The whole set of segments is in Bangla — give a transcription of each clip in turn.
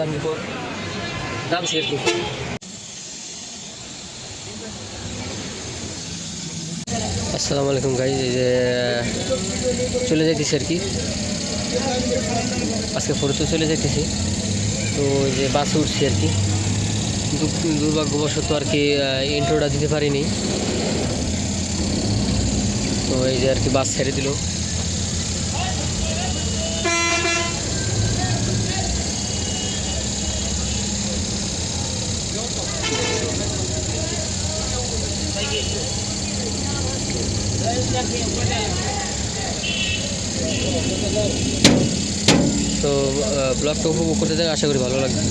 জাঙ্গিপুর নামছি আর আসসালামু আলাইকুম গাইজ যে, চলে যাইতেছি আর কি। আজকে ফোরতে চলে যাইতেছি। তো যে বাসে উঠছি আর কি। দুর্ভাগ্যবশত আর কি ইন্ট্রোটা দিতে পারিনি। তো এই যে আর কি বাস ছেড়ে দিল। তো ব্লগটা উপভোগ করতে থাকা আশা করি ভালো লাগবে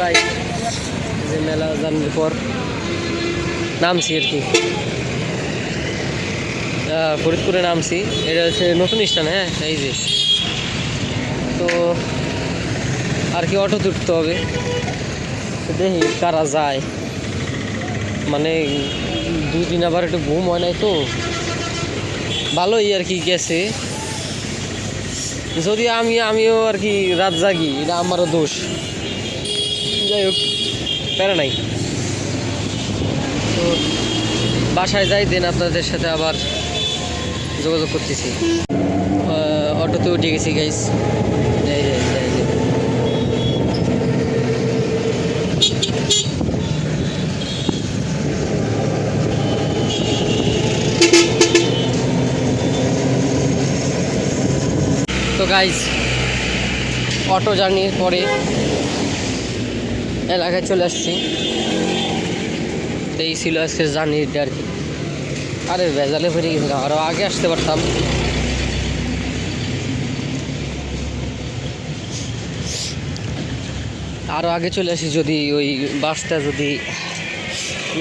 ভাই যে নামছি আর কি। ফরিদপুরে নামছি। এটা হচ্ছে নতুন স্থান হ্যাঁ? এই যে। তো আর কি অটো তুলতে হবে। দেখি কারা যায়। মানে দুদিন আবার একটু ঘুম হয় নাই তো। ভালোই আর কি গেছে। যদি আমি, আমিও আর কি রাত জাগি, এটা আমারও দোষ। যাই হোক, প্যারা নাই। তো বাসায় যাই, দেন আপনাদের সাথে আবার যোগাযোগ করতেছি। অটোতে উঠে গেছি গাইস। তো গাইস অটো জার্নির পরে এলাকায় চলে আসছি। এই ছিল আজকে জার্নিটা আর কি। আরে ভেজালে ফিরে গেছিলাম। আরও আগে আসতে পারতাম। আরও আগে চলে আসি যদি ওই বাসটা যদি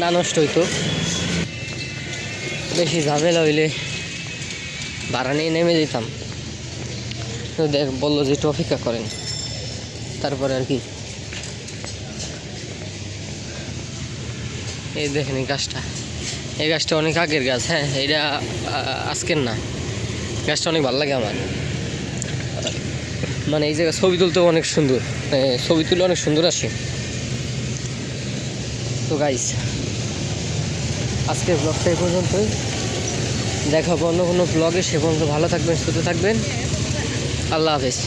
না নষ্ট হইতো। বেশি ঝামেলা হইলে ভাড়া নিয়ে নেমে যেতাম। দেখ, বলল যে একটু অপেক্ষা করেন। তারপরে আর কি। এই দেখেন এই গাছটা। এই গাছটা অনেক আগের গাছ হ্যাঁ এটা আজকের না। গাছটা অনেক ভালো লাগে আমার। মানে এই জায়গায় ছবি তুলতেও অনেক সুন্দর। ছবি তুলে অনেক সুন্দর আসে। তো গাইস আজকের ব্লগটা এই পর্যন্তই। দেখাবো অন্য কোনো ব্লগে সে পর্যন্ত ভালো থাকবেন, সুস্থ থাকবেন। আল্লাহ হাফেজ।